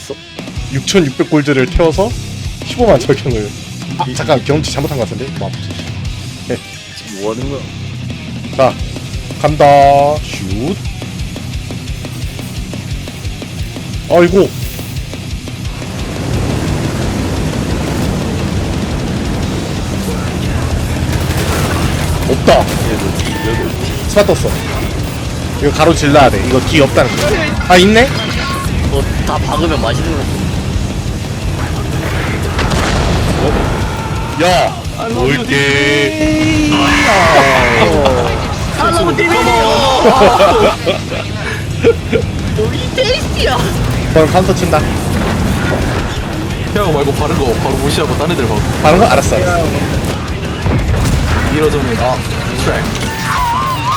있어? 6,600 골드를 태워서 15만 적용을. 아, 잠깐 경치 잘못한 것 같은데. 뭐 아프지. 지금 뭐 하는 거야? 자, 간다. 슛. 아이고. 없다. 스마 떴어. 이거 가로 질러야 돼. 이거 뒤 없다는 거. 아 있네? 너다 박으면 맛있는 거. 야, 올게. 할로우 디비디오. 우리 테이스티야. 그럼 카운터 친다. 피하고 말고 바른 거 바로 무시하고 딴 애들 막 다른 거 알았어. 알았어. 이러저는 아 트랙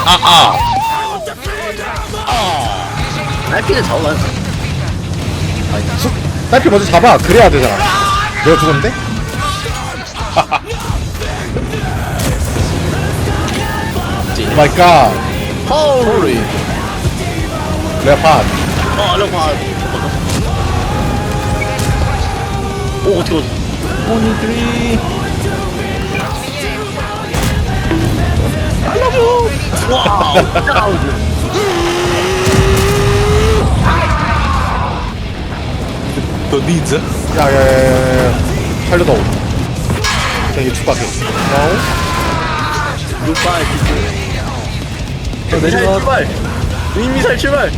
아 날피는 잡아만. 아. 수, 딸피 먼저 잡아. 그래야 되잖아. 내가 죽었는데? 오 마이 갓. 홀리 반. 어, 봐. 오, 어떻게 어떻게? 오니들이 와, 다운. 너 니즈? 야야야야야. 살려다. 그냥 이거 추가해. 굿바이. 너 미사일 내리막 출발. 미사일 출발.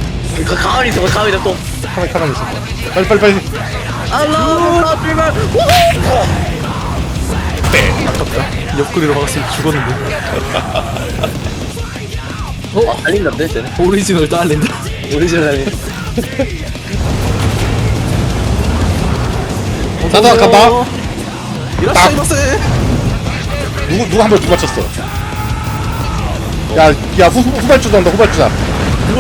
가, 가만히 있어, 가만히 있어. 가만히 가만히 있어. 빨리 빨리 빨리. 알로 출발. 옆구리로 박았으면 죽었는데 어, 달린다는데, 쟤네. 오리지널 딸린다 오리지널이. 나도 아까 봐. 이라샤 이마세 누구 누구 한번 두맞췄어. 야, 야 후, 후- 후발주자 한다 후발주자.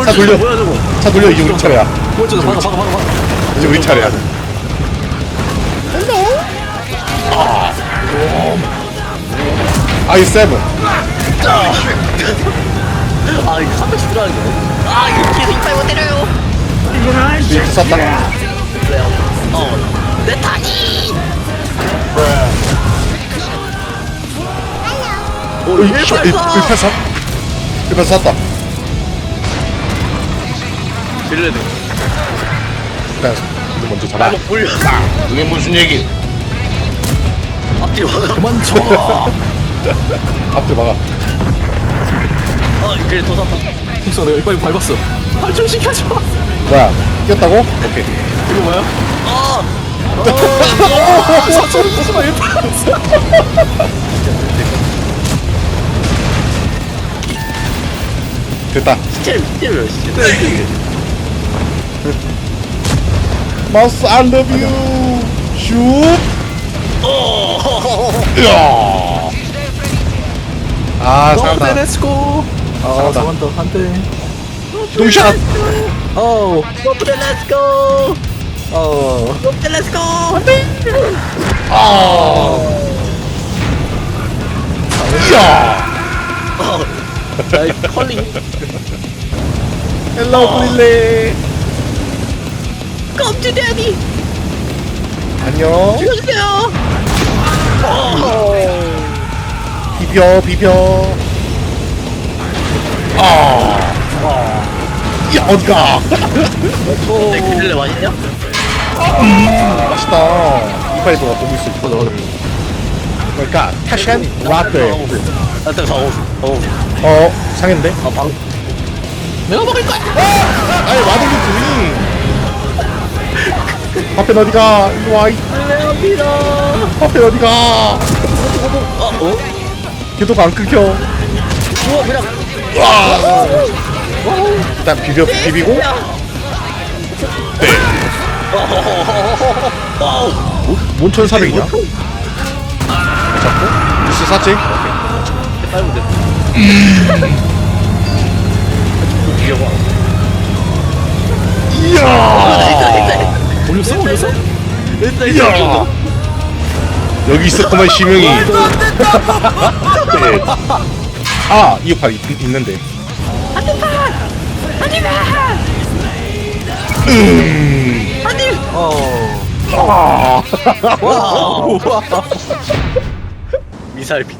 차 돌려. 뭐야, 저거? 차 돌려 이제 우리 차례야. 꼴찌다 박아 박아 박아 박아 이제 우리 차례야. 아이 세븐. 아, 이거 한 번씩 들어가는 거 아, 이거 계속 이빨 못 때려요. 이렇게 썼다. 왜요? 어, 내 타기. 오, 일 184? 184 쐈다. 질러야 돼. 일단 이거 먼저 잡아. 나도 불려. 이게 무슨 얘기? 앞뒤로 와가. 그만 쳐 앞뒤 막아. 어, 또 샀다. 픽서 내가 이빨 밟았어 발전시켜줘 뭐야? 뛰었다고? 오케이. 이거 뭐야? 아, 사촌 무슨 이빨 됐다. 스킬, 스킬 몇 시? 마우스 I love you. 슛. 이야. 아, 너무 잘한다. 렛츠고 아 잘한다. 잘한다 한대 동샷. 어우 고프레 렛츠고! 어 렛츠고! 아. 이야. 자, 컬링. 헬로 블릴레. 컴투 데디! 안녕. 죽여주세요! 비벼 비벼. 아. 야 어디가? 내 그릴레 맛있냐? 맛있다. 있을 거. 맞아 맞아 그러니까 타션 라떼. 나한테 사고 어, 어 상했는데? 아, 방, 내가 먹을 거야 아니 와드기 둘이. 파펜 어디가? 이리 와. 이! 파펜 어디가? 어, 어? 계속 안 끊겨. 우와, 그냥. 와. 일단 비벼 비비고. 몬천 400이냐? 잡고 뉴스 샀지? 빨면 돼. 이야. 올렸어 올렸어 됐다, 이야. 여기 있었구만 시명이. 네. 아 이어팔 있, 있는데. 음. 아니! 어. 아. 미사일 빅